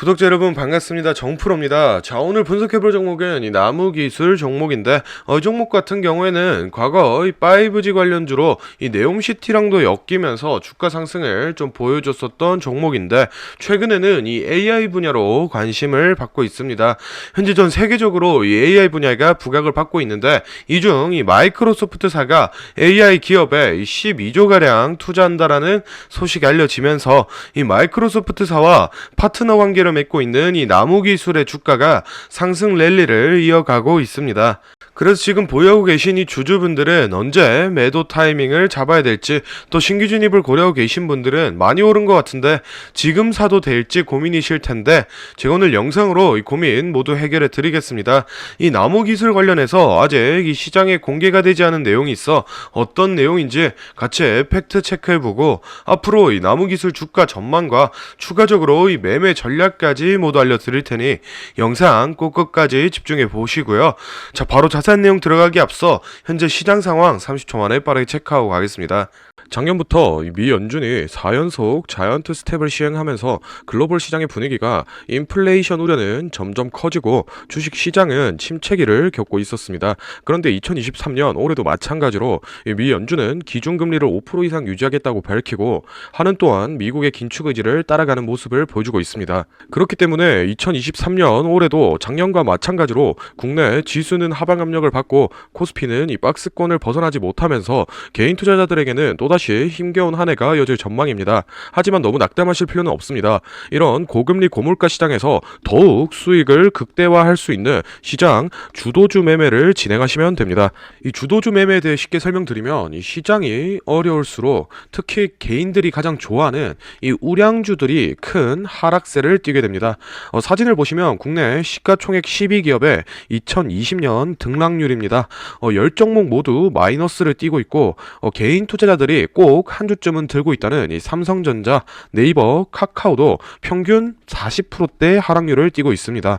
구독자 여러분 반갑습니다. 정프로입니다. 자 오늘 분석해볼 종목은 이 나무기술 종목인데 어, 이 종목 같은 경우에는 과거 이 5G 관련주로 이 네옴시티랑도 엮이면서 주가 상승을 좀 보여줬었던 종목인데 최근에는 이 AI 분야로 관심을 받고 있습니다. 현재 전 세계적으로 이 AI 분야가 부각을 받고 있는데 이 중 이 마이크로소프트사가 AI 기업에 이 12조 가량 투자한다라는 소식이 알려지면서 이 마이크로소프트사와 파트너 관계를 맺고 있는 이 나무 기술의 주가가 상승 랠리를 이어가고 있습니다. 그래서 지금 보유하고 계신 이 주주분들은 언제 매도 타이밍을 잡아야 될지 또 신규 진입을 고려하고 계신 분들은 많이 오른 것 같은데 지금 사도 될지 고민이실 텐데 제가 오늘 영상으로 이 고민 모두 해결해 드리겠습니다. 이 나무 기술 관련해서 아직 이 시장에 공개가 되지 않은 내용이 있어 어떤 내용인지 같이 팩트 체크해보고 앞으로 이 나무 기술 주가 전망과 추가적으로 이 매매 전략까지 모두 알려드릴 테니 영상 꼭 끝까지 집중해 보시고요. 자, 바로 자세 한 내용 들어가기 앞서 현재 시장 상황 30초 만에 빠르게 체크하고 가겠습니다. 작년부터 이미 연준이 4연속 자이언트 스텝을 시행하면서 글로벌 시장의 분위기가 인플레이션 우려는 점점 커지고 주식 시장은 침체기를 겪고 있었습니다. 그런데 2023년 올해도 마찬가지로 이미 연준은 기준금리를 5% 이상 유지하겠다고 밝히고 하는 또한 미국의 긴축 의지를 따라가는 모습을 보여주고 있습니다. 그렇기 때문에 2023년 올해도 작년과 마찬가지로 국내 지수는 하방 압력 을 받고 코스피는 이 박스권을 벗어나지 못하면서 개인 투자자들에게는 또다시 힘겨운 한 해가 이어질 전망입니다. 하지만 너무 낙담하실 필요는 없습니다. 이런 고금리 고물가 시장에서 더욱 수익을 극대화할 수 있는 시장 주도주 매매를 진행하시면 됩니다. 이 주도주 매매에 대해 쉽게 설명드리면 이 시장이 어려울수록 특히 개인들이 가장 좋아하는 이 우량주들이 큰 하락세를 띠게 됩니다. 어, 사진을 보시면 국내 시가총액 12기업의 2020년 등 락률입니다. 어, 10종목 모두 마이너스를 띠고 있고 어, 개인 투자자들이 꼭 한 주쯤은 들고 있다는 이 삼성전자, 네이버, 카카오도 평균 40%대 하락률을 띠고 있습니다.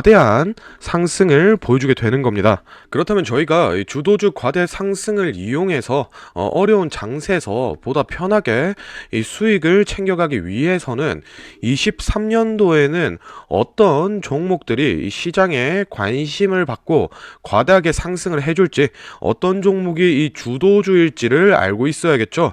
대한 상승을 보여주게 되는 겁니다. 그렇다면 저희가 이 주도주 과대 상승을 이용해서 어, 어려운 장세에서 보다 편하게 이 수익을 챙겨가기 위해서는 23년도에는 어떤 종목들이 이 시장에 관심을 받고 과다하게 상승을 해줄지 어떤 종목이 이 주도주일지를 알고 있어야겠죠.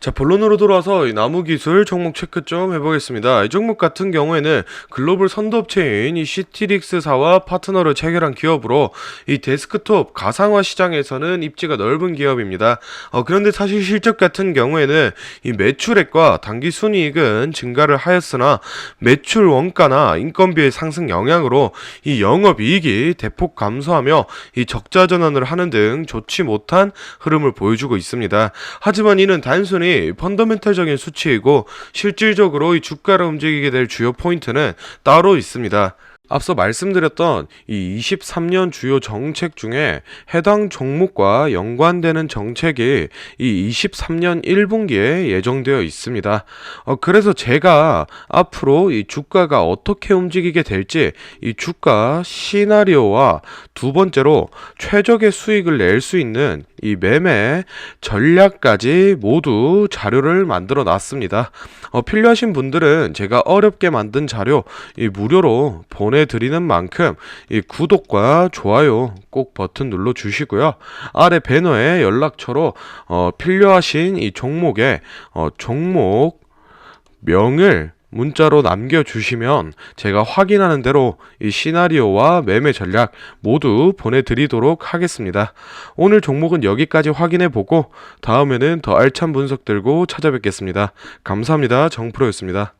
자, 본론으로 돌아와서 이 나무 기술 종목 체크 좀 해보겠습니다. 이 종목 같은 경우에는 글로벌 선도업체인 이 시티릭스사와 파트너를 체결한 기업으로 이 데스크톱 가상화 시장에서는 입지가 넓은 기업입니다. 어, 그런데 사실 실적 같은 경우에는 이 매출액과 당기 순이익은 증가를 하였으나 매출 원가나 인건비의 상승 영향으로 이 영업이익이 대폭 감소하며 이 적자 전환을 하는 등 좋지 못한 흐름을 보여주고 있습니다. 하지만 이는 단순 히 펀더멘탈적인 수치이고 실질적으로 이 주가를 움직이게 될 주요 포인트는 따로 있습니다. 앞서 말씀드렸던 이 23년 주요 정책 중에 해당 종목과 연관되는 정책이 이 23년 1분기에 예정되어 있습니다. 어, 그래서 제가 앞으로 이 주가가 어떻게 움직이게 될지 이 주가 시나리오와 두 번째로 최적의 수익을 낼 수 있는 이 매매 전략까지 모두 자료를 만들어 놨습니다. 어, 필요하신 분들은 제가 어렵게 만든 자료 이 무료로 보내 드리는 만큼 이 구독과 좋아요 꼭 버튼 눌러 주시고요. 아래 배너에 연락처로 어, 필요하신 이 종목의 어, 종목 명을 문자로 남겨주시면 제가 확인하는 대로 이 시나리오와 매매 전략 모두 보내드리도록 하겠습니다. 오늘 종목은 여기까지 확인해 보고 다음에는 더 알찬 분석 들고 찾아뵙겠습니다. 감사합니다. 정프로였습니다.